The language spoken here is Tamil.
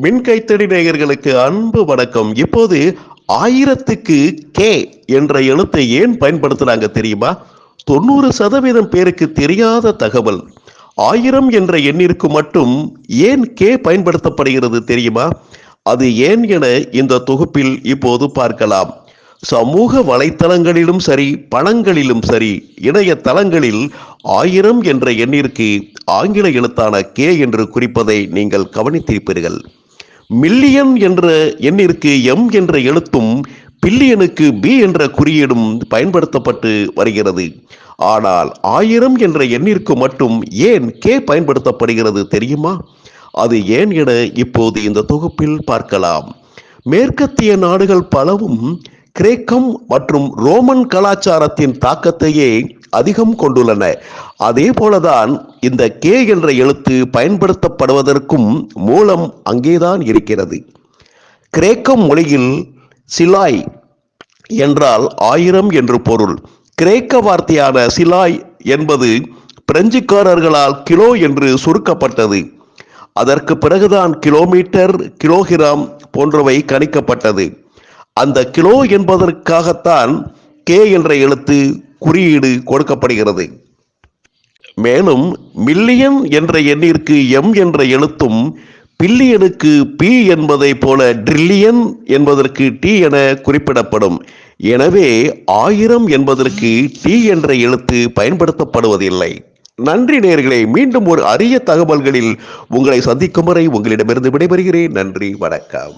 மின்கைத்தடி நேயர்களுக்கு அன்பு வணக்கம். இப்போது ஆயிரத்துக்கு கே என்ற எழுத்தை ஏன் பயன்படுத்துறாங்க தெரியுமா? தொண்ணூறு சதவீதம் பேருக்கு தெரியாத தகவல். ஆயிரம் என்ற எண்ணிற்கு மட்டும் ஏன் கே பயன்படுத்தப்படுகிறது தெரியுமா? அது ஏன் என இந்த தொகுப்பில் இப்போது பார்க்கலாம். சமூக வலைத்தளங்களிலும் சரி பணங்களிலும் சரி இணையதளங்களில் ஆயிரம் என்ற எண்ணிற்கு ஆங்கில எழுத்தான கே என்று குறிப்பதை நீங்கள் கவனித்திருப்பீர்கள். மில்லியன் என்ற எண்ணிற்கு எம் என்ற எழுத்தும் பில்லியனுக்கு பி என்ற குறியீடும் பயன்படுத்தப்பட்டு வருகிறது. ஆனால் ஆயிரம் என்ற எண்ணிற்கு மட்டும் ஏன் கே பயன்படுத்தப்படுகிறது தெரியுமா? அது ஏன் என இப்போது இந்த தொகுப்பில் பார்க்கலாம். மேற்கத்திய நாடுகள் பலவும் கிரேக்கம் மற்றும் ரோமன் கலாச்சாரத்தின் தாக்கத்தையே அதிகம் கொண்டுள்ளன. அதே போலதான் இந்த கே என்ற எழுத்து பயன்படுத்தப்படுவதற்கும் மூலம் அங்கேதான் இருக்கிறது. கிரேக்கம் மொழியில் சிலாய் என்றால் ஆயிரம் என்று பொருள். கிரேக்க வார்த்தையான சிலாய் என்பது பிரெஞ்சுக்காரர்களால் கிலோ என்று சுருக்கப்பட்டது. அதற்கு பிறகுதான் கிலோமீட்டர் கிலோகிராம் போன்றவை கணிக்கப்பட்டது. அந்த கிலோ என்பதற்காகத்தான் கே என்ற எழுத்து குறியீடு கொடுக்கப்படுகிறது. மேலும் மில்லியன் என்ற எண்ணிற்கு எம் என்ற எழுத்தும் பில்லியனுக்கு பி என்பதை போல ட்ரில்லியன் என்பதற்கு டி என குறிப்பிடப்படும். எனவே ஆயிரம் என்பதற்கு டி என்ற எழுத்து பயன்படுத்தப்படுவதில்லை. நன்றி நேர்களை மீண்டும் ஒரு அரிய தகவல்களில் உங்களை சந்திக்கும் வரை உங்களிடமிருந்து விடைபெறுகிறேன். நன்றி வணக்கம்.